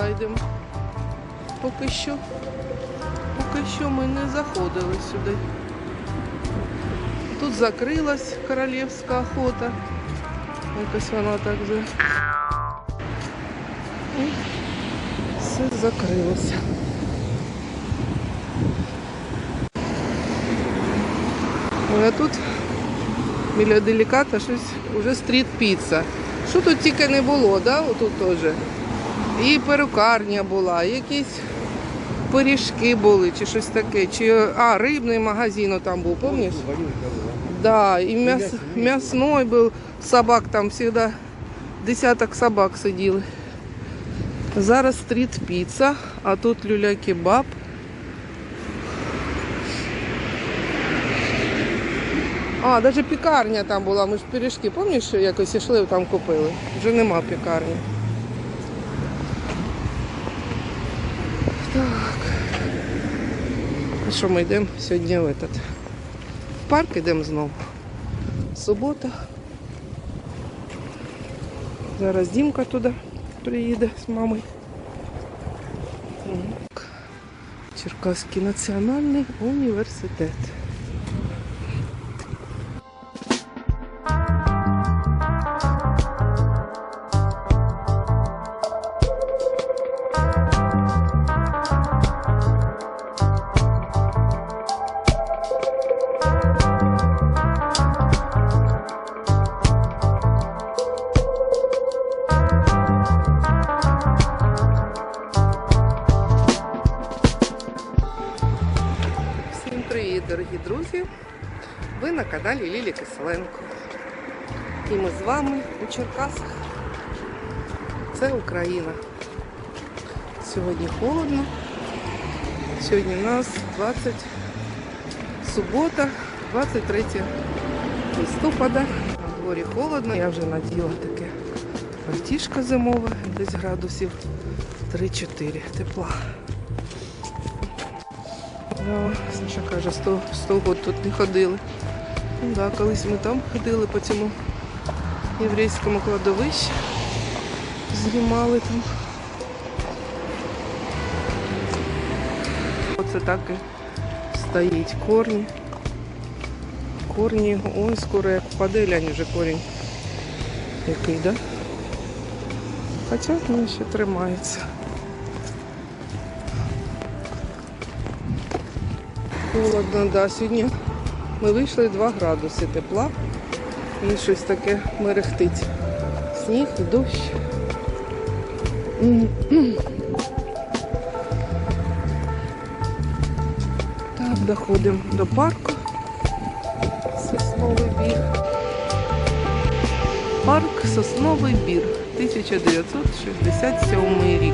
зайдемо. Поки що, поки що ми не заходили сюди. Тут закрилась королівська охота. Якось вона так за. І все закрилося. А тут біля деліката щось вже стріт піца. Що тут тільки не було, да? Отут теж. І перукарня була, якісь пиріжки були, чи щось таке. Чи... А, рибний магазин там був, пам'ятаєш? Да, і м'яс... м'ясной був, собак там завжди десяток собак сиділи. Зараз стріт піца, а тут люля-кебаб. А, навіть пікарня там була. Ми ж пиріжки, пам'ятаєш, якось йшли, там купили. Вже нема пікарні. Так. Що ми йдемо сьогодні в этот? В парк йдемо знову. Субота. Зараз Дімка туди приїде з мамою. Черкаський національний університет. Каналі Лілі Киселенко. І ми з вами у Черкасах. Це Україна. Сьогодні холодно. Сьогодні у нас 20 субота, 23 листопада. На дворі холодно. Я вже наділа таке пальтішко зимове, десь градусів 3-4 тепла. Да, Саша каже, 100, 100 год тут не ходили. Да, колись ми там ходили по цьому єврейському кладовищі. Знімали там. Оце так і стоїть корні. Корні, ой, скоро як впаде, глянь вже корінь. Який, да? Хоча він ще тримається. Холодно, да. Сьогодні ми вийшли 2 градуси тепла. І щось таке мерехтить. Сніг дощ. Так, доходимо до парку. Сосновий бір. Парк Сосновий бір. 1967 рік.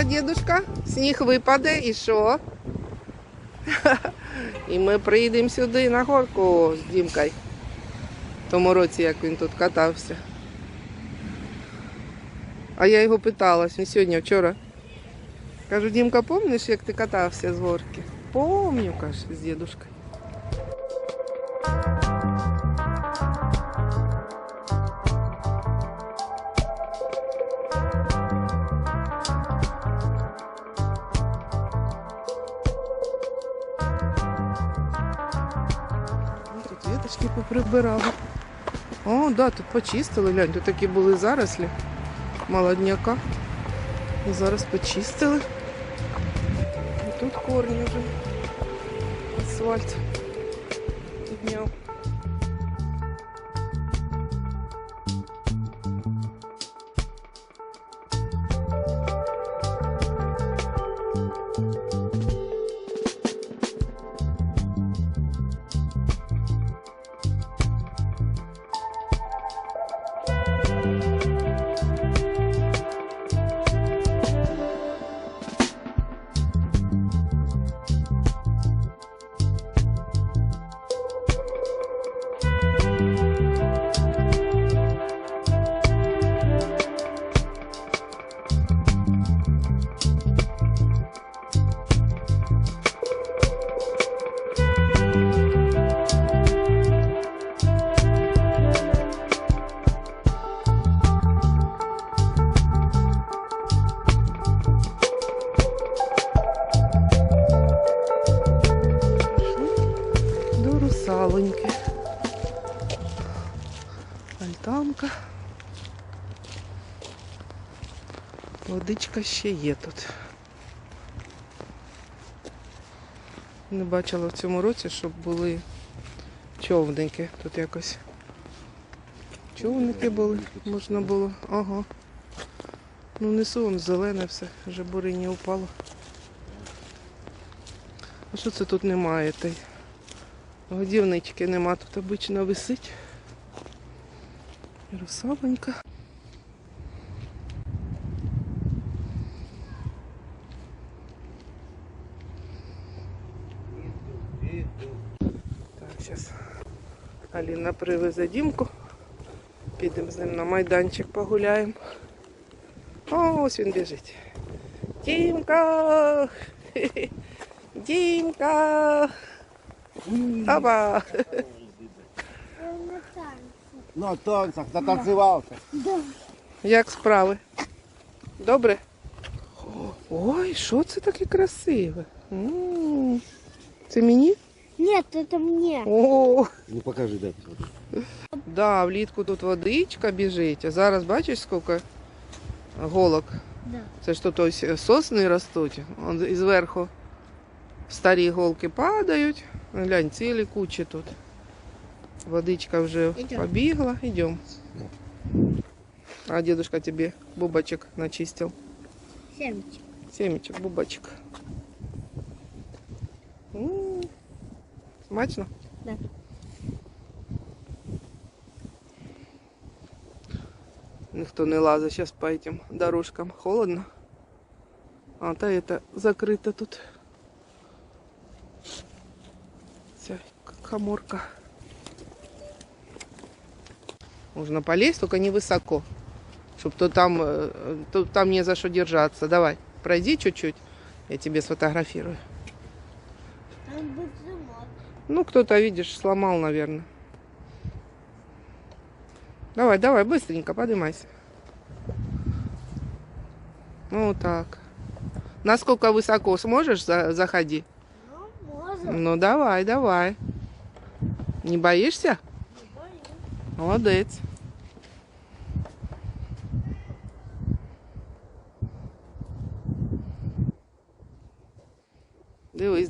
Скоро, дедушка, сніг випаде і що? І ми приїдемо сюди на горку з Дімкою. В тому році, як він тут катався. А я його питалась, не сьогодні, вчора. Кажу, Дімка, пам'ятаєш, як ти катався з горки? Помню, каже, з дідушкою. Веточки. О, да, тут почистили, глянь, тут такі були зарослі молодняка. Зараз почистили. І тут корні вже. Асфальт Водичка ще є тут. Не бачила в цьому році, щоб були човники. Тут якось човники були, можна було. Ага. Ну несу вон зелене все, вже буріння упало. А що це тут немає? Той? Годівнички нема, тут обично висить. І зараз Аліна привезе Дімку. Підемо з ним на майданчик погуляємо. О, ось він біжить. Дімка! Дімка! Опа! Ну, а танцях затанцювався. Як справи? Добре? Ой, що це таке красиве? М, Це мені? Нет, это мне. О, Ну покажи, дай. да, влітку тут водичка біжить, а зараз бачиш, скільки голок. Да. Це ж тут ось сосни ростуть, он і зверху старі голки падають. Глянь, цілі кучі тут. Водичка вже Ідем. побігла, йдемо. А дедушка тебе бубочек начистил. Семечек. Семечек, бубочек. Смачно? Да. Ніхто не лазить зараз по этим дорожкам. Холодно. А, та это закрыто тут. Ця коморка. Можно полезть, только не высоко. Чтоб то там, э, то там не за что держаться. Давай, пройди чуть-чуть. Я тебе сфотографирую. Ну, кто-то, видишь, сломал, наверное. Давай, давай, быстренько, поднимайся. Ну, так. Насколько высоко сможешь, за- заходи. Ну, можно. Ну, давай, давай. Не боишься? Молодець.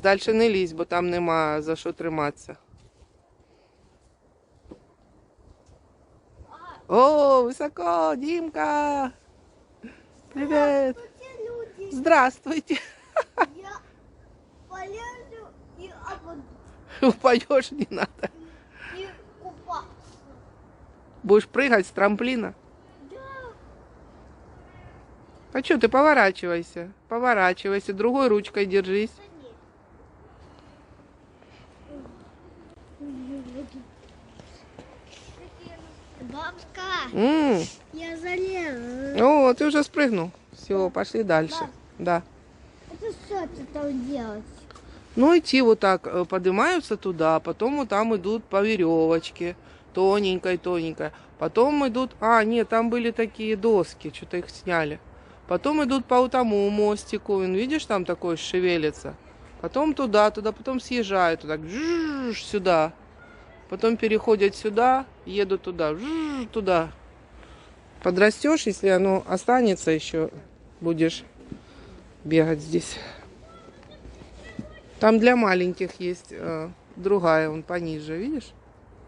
Дивись, далі не лізь, бо там нема за що триматися. О, високо, Дімка! Привіт! Те люди, Здравствуйте! я полезу и опаду, Упадешь не надо. и купаться. Будешь прыгать с трамплина. Да. А что ты поворачивайся? Поворачивайся, другой ручкой держись. Бабка, М, я залезла. О, ты уже спрыгнул. Все, пошли дальше. Да. Это что ты там делать? Ну, идти вот так, э, поднимаются туда, потом вот там идут по веревочке, тоненькой, тоненькой. Потом идут, а, нет, там были такие доски, что-то их сняли. Потом идут по тому мостику, вон, видишь, там такой шевелится. Потом туда, туда, потом съезжают туда, сюда. Потом переходят сюда, едут туда, туда. Подрастешь, если оно останется еще, будешь бегать здесь. Там для маленьких есть э, другая, он пониже, видишь?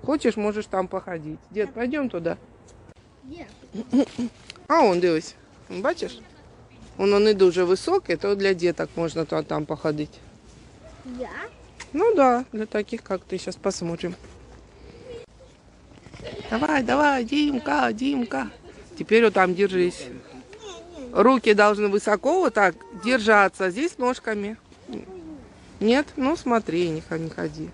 Хочешь, можешь там походить. Дед, пойдем туда. А он, дивись, бачиш? Воно не дуже високе, то для діток можна то там походити. Я? Ну да, для таких, как ты, сейчас посмотрим. Давай, давай, Димка, Димка. Теперь вот там держись. Руки должны высоко вот так держаться, здесь ножками. Нет? Ну смотри, не хо- не ходи.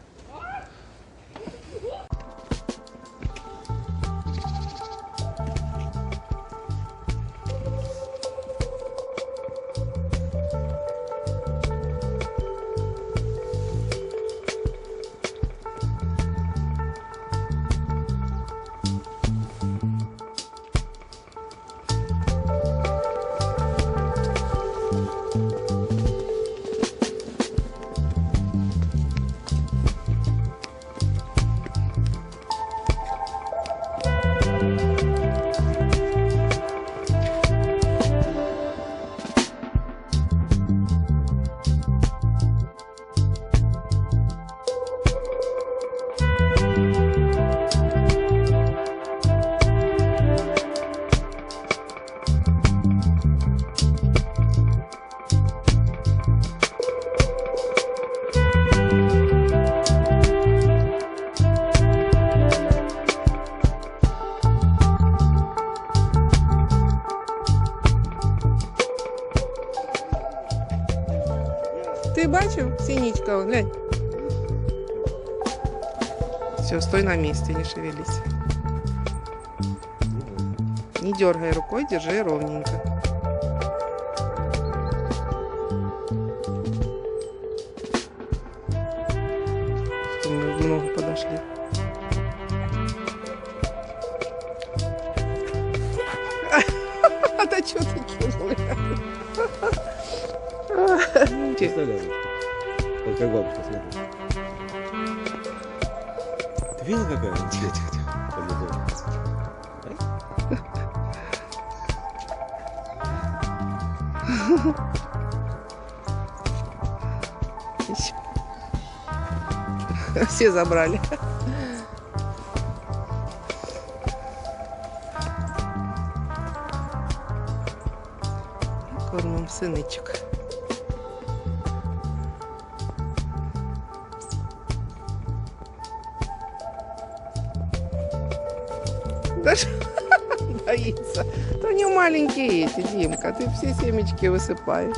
Глянь. Все, стой на месте, не шевелись. Не дергай рукой, держи ровненько. Что подошли. А да что ты? Представляю. Вот как бабушка смотрит. Ты видел какая? Тихо, тихо, тихо. Подлетела. Все забрали. Кормом синичок. боится. То у него маленькие эти, Димка. Ты все семечки высыпаешь.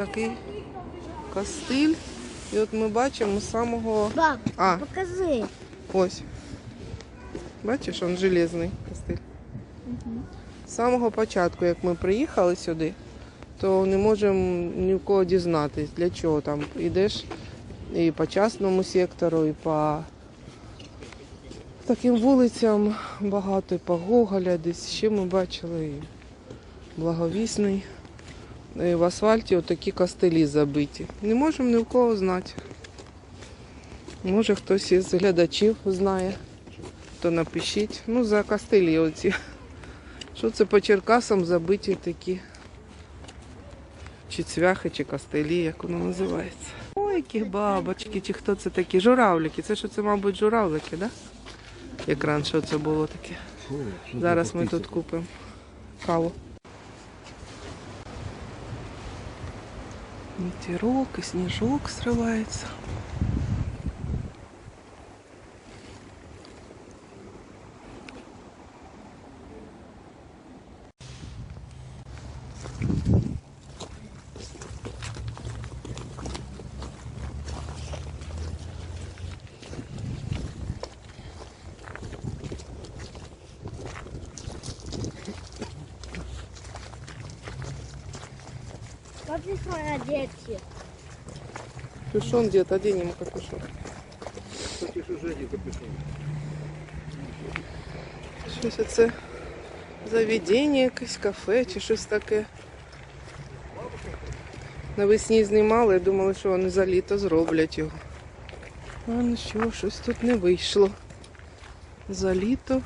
Отакий кастиль. І от ми бачимо самого. Баб, А. покажи. Ось. Бачиш, він железний кастиль. З самого початку, як ми приїхали сюди, то не можемо ні в кого дізнатись, для чого там йдеш і по частному сектору, і по таким вулицям багато, і по Гоголя, десь ще ми бачили і благовісний. І в асфальті отакі костелі забиті. Не можемо ні в кого знати. Може хтось із глядачів знає, то напишіть. Ну, за костелі оці. Що це по Черкасам забиті такі. Чи цвяхи, чи костелі, як воно називається. Ой, які бабочки, чи хто це такі? Журавлики. Це що це, мабуть, журавлики? Да? Як раніше це було таке. Зараз ми тут купимо каву. Вітерок и снежок зривається. Свои дети. Капюшон где-то, одень ему капюшон. Щось це заведення, якесь кафе чи щось таке. Навесні знімали, думали, що вони за літо зроблять його. А ну що, щось тут не вийшло. За літо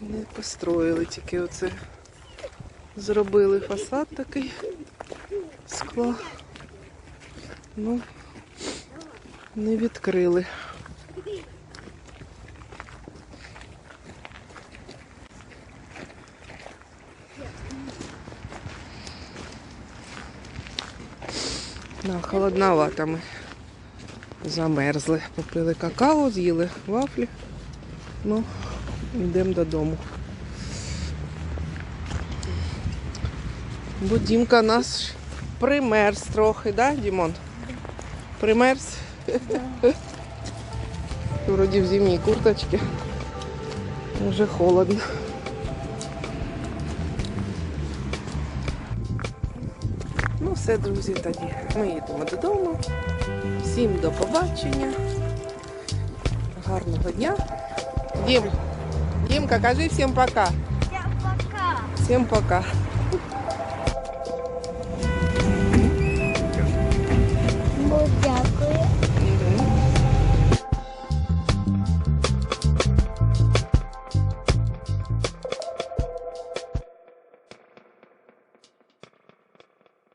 не построїли, тільки оце зробили фасад такий скла. Ну, не відкрили. Да, холодновато ми замерзли. Попили какао, з'їли вафлі. Ну, йдемо додому. Бо Дімка наш примерз трохи, да, Дімон? Примерз. Вроді в зимній курточці. Вже холодно. Ну все, друзі, тоді. Ми їдемо додому. Всім до побачення. Гарного дня. Дім, Дімка, кажи всім пока. Всем пока. Всім пока.